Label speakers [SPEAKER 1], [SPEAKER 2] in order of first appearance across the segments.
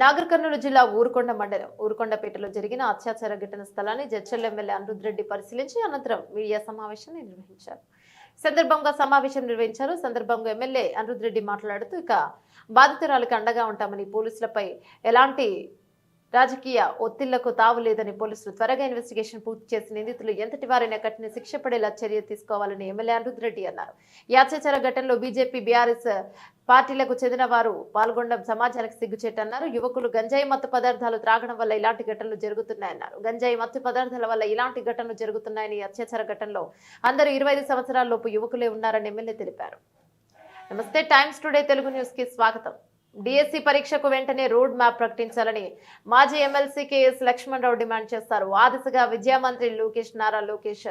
[SPEAKER 1] నాగర్ కర్నూలు జిల్లా ఊరుకొండ మండలం ఊరుకొండపేటలో జరిగిన అత్యాచార ఘటన స్థలాన్ని జడ్చల్ ఎమ్మెల్యే అనిరుద్రెడ్డి పరిశీలించి అనంతరం మీడియా సమావేశాన్ని నిర్వహించారు. సందర్భంగా సమావేశం నిర్వహించారు. సందర్భంగా ఎమ్మెల్యే అనిరుద్రెడ్డి మాట్లాడుతూ ఇక బాధితురాలకు అండగా ఉంటామని పోలీసులపై ఎలాంటి రాజకీయ ఒత్తిళ్ళకు తావు లేదని పోలీసులు త్వరగా ఇన్వెస్టిగేషన్ పూర్తి చేసి నిందితులు ఎంతటి వారైనా కఠిన శిక్ష పడేలా చర్య తీసుకోవాలని ఎమ్మెల్యే అనిరుద్ రెడ్డి అన్నారు. ఈ అత్యాచార ఘటనలో బీజేపీ బీఆర్ఎస్ పార్టీలకు చెందిన వారు పాల్గొనడం సమాజానికి సిగ్గుచేటన్నారు యువకులు గంజాయి మత్తు పదార్థాలు త్రాగడం వల్ల ఇలాంటి ఘటనలు జరుగుతున్నాయన్నారు. గంజాయి మత్తు పదార్థాల వల్ల ఇలాంటి ఘటనలు జరుగుతున్నాయని అత్యాచార ఘటనలో అందరూ ఇరవై ఐదు సంవత్సరాల లోపు యువకులే ఉన్నారని ఎమ్మెల్యే తెలిపారు. నమస్తే టైమ్స్ టుడే తెలుగు న్యూస్కి స్వాగతం. డిఎస్సి పరీక్షకు వెంటనే రోడ్ మ్యాప్ ప్రకటించాలని మాజీ ఎమ్మెల్సీ కేఎస్ లక్ష్మణరావు డిమాండ్ చేస్తారు. ఆ దిశగా విద్యామంత్రి లోకేష్ నారా లోకేష్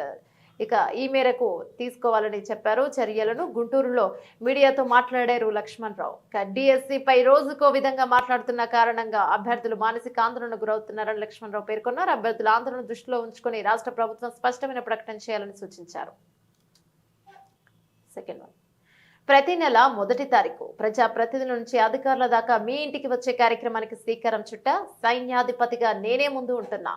[SPEAKER 1] ఇక ఈ మేరకు తీసుకోవాలని చెప్పారు. చర్యలను గుంటూరులో మీడియాతో మాట్లాడారు లక్ష్మణ్ రావు డిఎస్సి పై రోజుకో విధంగా మాట్లాడుతున్న కారణంగా అభ్యర్థులు మానసిక ఆందోళనకు గురవుతున్నారని లక్ష్మణరావు పేర్కొన్నారు. అభ్యర్థుల ఆందోళన దృష్టిలో ఉంచుకొని రాష్ట్ర ప్రభుత్వం స్పష్టమైన ప్రకటన చేయాలని సూచించారు. సెకండ్ వన్ ప్రతి నెల మొదటి తారీఖు ప్రజా ప్రతినిధుల నుంచి అధికారుల దాకా మీ ఇంటికి వచ్చే కార్యక్రమానికి శ్రీకారం చుట్ట సైన్యాధిపతిగా నేనే ముందు ఉంటున్నా.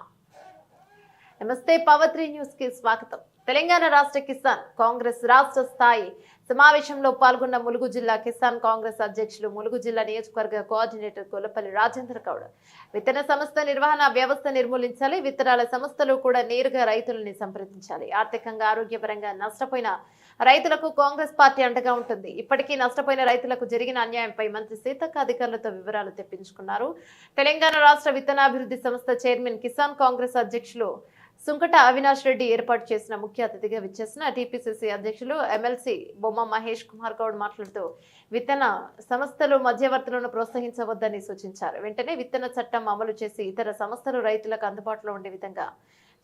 [SPEAKER 1] నమస్తే పవత్రి న్యూస్కి స్వాగతం. తెలంగాణ రాష్ట్ర కిసాన్ కాంగ్రెస్ రాష్ట్ర స్థాయి సమావేశంలో పాల్గొన్న ములుగు జిల్లా కిసాన్ కాంగ్రెస్ అధ్యక్షులు ములుగు జిల్లా నియోజకవర్గ కోఆర్డినేటర్ గొల్లపల్లి రాజేంద్ర గౌడ్. విత్తన సంస్థ నిర్వహణ వ్యవస్థ నిర్మూలించాలి విత్తనాల సంస్థలు కూడా నేరుగా రైతులని సంప్రదించాలి. ఆర్థికంగా ఆరోగ్యపరంగా నష్టపోయిన రైతులకు కాంగ్రెస్ పార్టీ అండగా ఉంటుంది. ఇప్పటికీ నష్టపోయిన రైతులకు జరిగిన అన్యాయంపై మంత్రి సీతక్క అధికారులతో వివరాలు తెప్పించుకున్నారు. తెలంగాణ రాష్ట్ర విత్తనాభివృద్ధి సంస్థ చైర్మన్ కిసాన్ కాంగ్రెస్ అధ్యక్షులు సుంకట అవినాష్ రెడ్డి ఏర్పాటు చేసిన ముఖ్య అతిథిగా విచ్చేసిన టీపీసీసీ అధ్యక్షులు ఎమ్మెల్సీ బొమ్మ మహేష్ కుమార్ గౌడ్ మాట్లాడుతూ విత్తన సంస్థలు మధ్యవర్తులను ప్రోత్సహించవద్దని సూచించారు. వెంటనే విత్తన చట్టం అమలు చేసి ఇతర సంస్థలు రైతులకు అందుబాటులో ఉండే విధంగా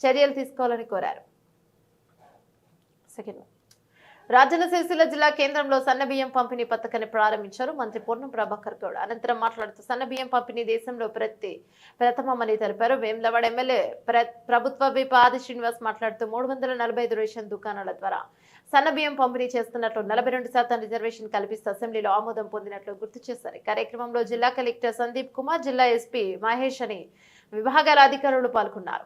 [SPEAKER 1] చర్యలు తీసుకోవాలని కోరారు. సెకండ్ రాజన్న సిరిసిల్ల జిల్లా కేంద్రంలో సన్నబియ్యం పంపిణీ పథకాన్ని ప్రారంభించారు మంత్రి పొన్నం ప్రభాకర్ గౌడ్. అనంతరం మాట్లాడుతూ సన్నబియ్యం పంపిణీ దేశంలో ప్రతి ప్రథమమని తెలిపారు. వేములవాడ ఎమ్మెల్యే ప్ర- ప్రభుత్వ విప్ ఆది శ్రీనివాస్ మాట్లాడుతూ మూడు వందల నలభై రేషన్ దుకాణాల ద్వారా సన్నబియ్యం పంపిణీ చేస్తున్నట్లు నలభై రెండు శాతం రిజర్వేషన్ కల్పిస్తూ అసెంబ్లీలో ఆమోదం పొందినట్లు గుర్తు చేశారు. కార్యక్రమంలో జిల్లా కలెక్టర్ సందీప్ కుమార్ జిల్లా ఎస్పీ మహేష్ అని విభాగాల అధికారులు పాల్గొన్నారు.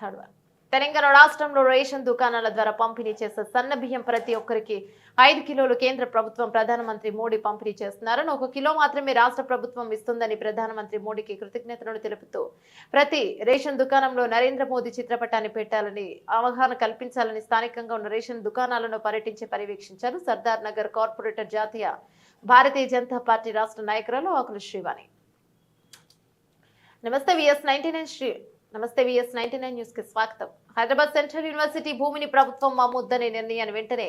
[SPEAKER 1] Third one. తెలంగాణ రాష్ట్రంలో రేషన్ దుకాణాల ద్వారా పంపిణీ చేసే సన్న బియ్యం ప్రతి ఒక్కరికి ఐదు కిలోలు కేంద్ర ప్రభుత్వం ప్రధానమంత్రి మోడీ పంపిణీ చేస్తున్నారని ఒక కిలో మాత్రమే రాష్ట్ర ప్రభుత్వం ఇస్తుందని ప్రధానమంత్రి మోడీకి కృతజ్ఞతలు తెలుపుతూ ప్రతి రేషన్ దుకాణంలో నరేంద్ర మోదీ చిత్రపటాన్ని పెట్టాలని అవగాహన కల్పించాలని స్థానికంగా ఉన్న రేషన్ దుకాణాలను పర్యటించి పర్యవేక్షించారు సర్దార్ నగర్ కార్పొరేటర్ జాతీయ భారతీయ జనతా పార్టీ రాష్ట్ర నాయకురాలు ఆకుల శ్రీవాణి. నమస్తే విఎస్ నైన్టీ నైన్ శ్రీ నమస్తే విఎస్ నైన్టీ నైన్ న్యూస్కి స్వాగతం. హైదరాబాద్ సెంట్రల్ యూనివర్సిటీ భూమిని ప్రభుత్వం మామూద్దనే నిర్ణయాన్ని వెంటనే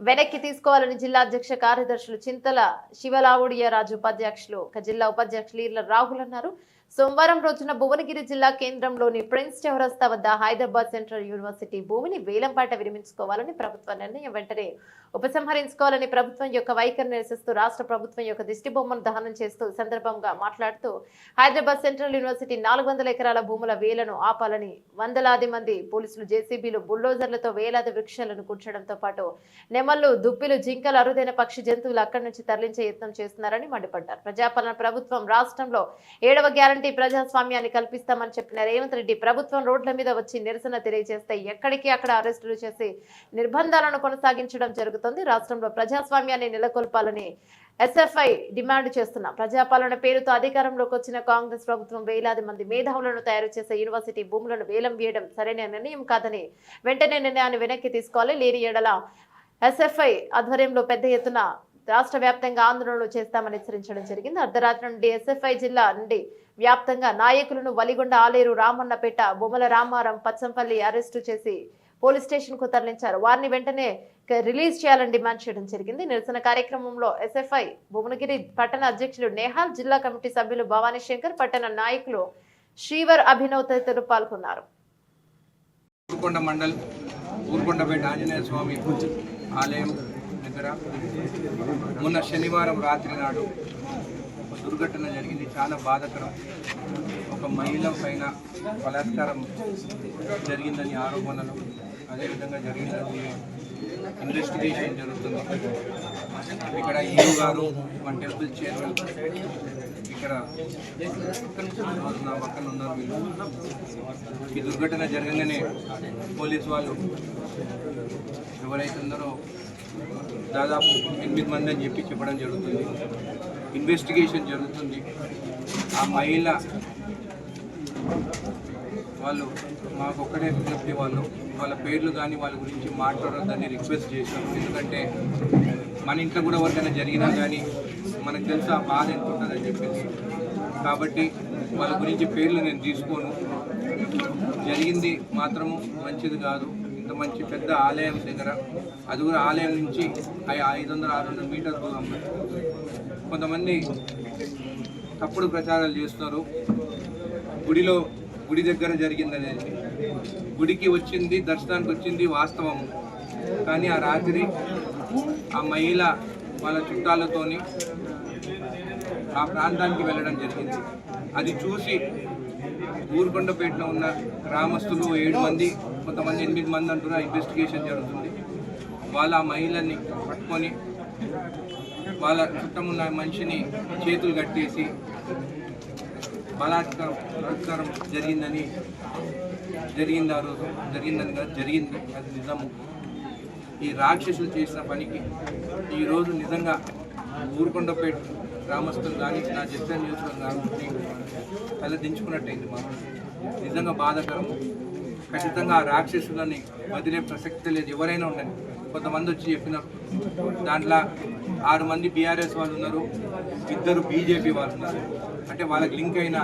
[SPEAKER 1] వెనక్కి తీసుకోవాలని జిల్లా అధ్యక్ష కార్యదర్శులు చింతల శివలావుడియ రాజు ఉపాధ్యక్షులు జిల్లా ఉపాధ్యక్షులు ఈర్ల రాహుల్ అన్నారు. సోమవారం రోజున భువనగిరి జిల్లా కేంద్రంలోని ప్రిన్స్ చౌరస్తా వద్ద హైదరాబాద్ సెంట్రల్ యూనివర్సిటీ భూమిని వేలంపాట విరమించుకోవాలని ప్రభుత్వ నిర్ణయం వెంటనే ఉపసంహరించుకోవాలని ప్రభుత్వం యొక్క వైఖరి నిరసిస్తూ రాష్ట్ర ప్రభుత్వం యొక్క దిష్టి బొమ్మను దహనం చేస్తూ సందర్భంగా మాట్లాడుతూ హైదరాబాద్ సెంట్రల్ యూనివర్సిటీ నాలుగు వందల ఎకరాల భూముల వేలను ఆపాలని వందలాది మంది పోలీసులు జేసీబీలు బుల్డోజర్లతో వేలాది వృక్షాలను కూర్చడంతో పాటు నెమళ్ళు దుప్పిలు జింకలు అరుదైన పక్షి జంతువులు అక్కడి నుంచి తరలించే యత్నం చేస్తున్నారని మండిపడ్డారు. ప్రజాపాలన ప్రభుత్వం రాష్ట్రంలో ఏడవ గ్యారంటీ ప్రజాస్వామ్యాన్ని కల్పిస్తామని చెప్పిన రేవంత్ రెడ్డి ప్రభుత్వం రోడ్ల మీద వచ్చి నిరసన తెలియజేస్తే ఎక్కడికి అక్కడ అరెస్టులు చేసి నిర్బంధాలను కొనసాగించడం జరుగుతుంది. రాష్ట్రంలో ప్రజాస్వామ్యాన్ని నెలకొల్పాలని ఎస్ఎఫ్ఐ డిమాండ్ చేస్తున్న ప్రజాపాలన పేరుతో అధికారంలోకి వచ్చిన కాంగ్రెస్ ప్రభుత్వం వేలాది మంది మేధావులను తయారు చేసే యూనివర్సిటీ భూములను వేలం వేయడం సరైన నిర్ణయం కాదని వెంటనే నిర్ణయాన్ని వెనక్కి తీసుకోవాలి. లేని ఎడల ఎస్ఎఫ్ఐ ఆధ్వర్యంలో పెద్ద ఎత్తున రాష్ట్ర వ్యాప్తంగా ఆందోళనలు చేస్తామని హెచ్చరించడం జరిగింది. అర్ధరాత్రి నుండి ఎస్ఎఫ్ఐ జిల్లా నుండి వ్యాప్తంగా నాయకులను వలిగొండ ఆలేరు రామన్నపేట బొమ్మల రామారం పచ్చంపల్లి అరెస్టు చేసి పోలీస్ స్టేషన్కు తరలించారు. వారిని వెంటనే రిలీజ్ చేయాలని డిమాండ్ చేయడం జరిగింది. నిరసన కార్యక్రమంలో ఎస్ఎఫ్ఐ భువనగిరి పట్టణ అధ్యక్షులు నేహాల్ జిల్లా కమిటీ సభ్యులు భవానీ శంకర్ పట్టణ నాయకులు శ్రీవర్ అభినవ్ తదితరులు పాల్గొన్నారు.
[SPEAKER 2] ఊరుకొండ మండల్ ఊరుకొండపేట ఆంజనేయ స్వామి ఆలయం దగ్గర మొన్న శనివారం రాత్రి నాడు దుర్ఘటన జరిగింది. చాలా బాధకరం. ఒక మహిళ పైన బలాత్కారం జరిగిందని ఆరోపణలు అదేవిధంగా జరిగిందని ఇన్వెస్టిగేషన్ జరుగుతుంది. ఇక్కడ ఈయూ గారు మన టెంపుల్ చైర్మన్. ఇక్కడ నా పక్కన ఉన్నారు వీళ్ళు. ఈ దుర్ఘటన జరగగానే పోలీస్ వాళ్ళు ఎవరైతే ఉన్నారో దాదాపు ఎనిమిది మంది అని చెప్పి చెప్పడం జరుగుతుంది. ఇన్వెస్టిగేషన్ జరుగుతుంది. ఆ మహిళ వాళ్ళు మాకు ఒక్కడే విజ్ఞప్తి వాళ్ళు వాళ్ళ పేర్లు కానీ వాళ్ళ గురించి మాట్లాడొద్దని రిక్వెస్ట్ చేశారు. ఎందుకంటే మన ఇంట్లో కూడా ఎవరికైనా జరిగినా కానీ మనకు తెలుసు ఆ బాధ ఎంత ఉంటుందని చెప్పేసి. కాబట్టి వాళ్ళ గురించి పేర్లు నేను తీసుకోను. జరిగింది మాత్రము మంచిది కాదు. ఇంత మంచి పెద్ద ఆలయం దగ్గర అది కూడా ఆలయం నుంచి ఐ- ఐదు వందల ఆరు వందల మీటర్ దూరం. కొంతమంది తప్పుడు ప్రచారాలు చేస్తున్నారు. గుడిలో గుడి దగ్గర జరిగిందనేది గుడికి వచ్చింది దర్శనానికి వచ్చింది వాస్తవం. కానీ ఆ రాత్రి ఆ మహిళ వాళ్ళ చుట్టాలతోని ఆ ప్రాంతానికి వెళ్ళడం జరిగింది. అది చూసి ఊరుకొండపేటలో ఉన్న గ్రామస్తులు ఏడు మంది కొంతమంది ఎనిమిది మంది అంటున్న ఇన్వెస్టిగేషన్ జరుగుతుంది. వాళ్ళ ఆ మహిళని పట్టుకొని వాళ్ళ చుట్టమున్న మనిషిని చేతులు కట్టేసి బలాత్కారం బలాత్కారం జరిగిందని జరిగింది ఆ రోజు. జరిగిందని కాదు జరిగింది. అది నిజము ఈ రాక్షసులు చేసిన పనికి ఈరోజు నిజంగా ఊరుకొండపేట గ్రామస్తులు కానీ నా జస్టర్ నియోజకవర్గం కానీ తల దించుకున్నట్టయింది మా నిజంగా బాధాకరం. ఖచ్చితంగా ఆ రాక్షసులని వదిలే ప్రసక్తి లేదు. ఎవరైనా ఉండండి. కొంతమంది వచ్చి చెప్పినారు. దాంట్లో ఆరు మంది బీఆర్ఎస్ వాళ్ళు ఉన్నారు. ఇద్దరు బీజేపీ వాళ్ళు ఉన్నారు. అంటే వాళ్ళకి లింక్ అయిన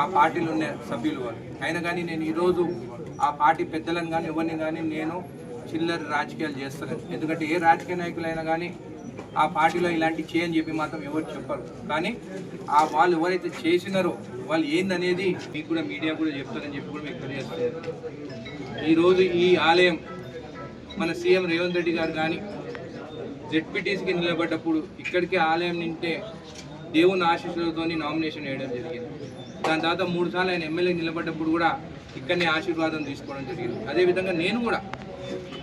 [SPEAKER 2] ఆ పార్టీలు ఉన్న సభ్యులు వాళ్ళు. అయినా కానీ నేను ఈరోజు ఆ పార్టీ పెద్దలను కానీ ఎవరిని కానీ నేను చిల్లర రాజకీయాలు చేస్తలేదు. ఎందుకంటే ఏ రాజకీయ నాయకులైనా కానీ ఆ పార్టీలో ఇలాంటి చేయని చెప్పి మాత్రం ఎవరు చెప్పరు. కానీ ఆ వాళ్ళు ఎవరైతే చేసినారో వాళ్ళు ఏందనేది మీకు కూడా మీడియా కూడా చెప్తారని చెప్పి కూడా మీకు తెలియజేస్తారు ఈరోజు ఈ ఆలయం మన సీఎం రేవంత్ రెడ్డి గారు కానీ జెడ్పీటీసీకి నిలబడ్డప్పుడు ఇక్కడికి ఆలయం నింటే దేవుని ఆశీస్సులతో నామినేషన్ వేయడం జరిగింది. దాని తర్వాత మూడు సార్లు ఆయన ఎమ్మెల్యే నిలబడ్డప్పుడు కూడా ఇక్కడనే ఆశీర్వాదం తీసుకోవడం జరిగింది. అదేవిధంగా నేను కూడా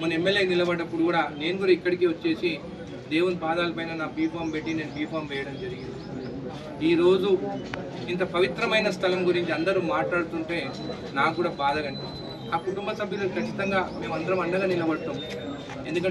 [SPEAKER 2] మన ఎమ్మెల్యే నిలబడ్డప్పుడు కూడా నేను కూడా ఇక్కడికి వచ్చేసి దేవుని పాదాలపైన నా బీఫామ్ పెట్టి నేను బీఫామ్ వేయడం జరిగింది. ఈరోజు ఇంత పవిత్రమైన స్థలం గురించి అందరూ మాట్లాడుతుంటే నాకు కూడా బాధగా అనిపిస్తుంది. ఆ కుటుంబ సభ్యులు ఖచ్చితంగా మేమందరం అండగా నిలబడతాం. ఎందుకంటే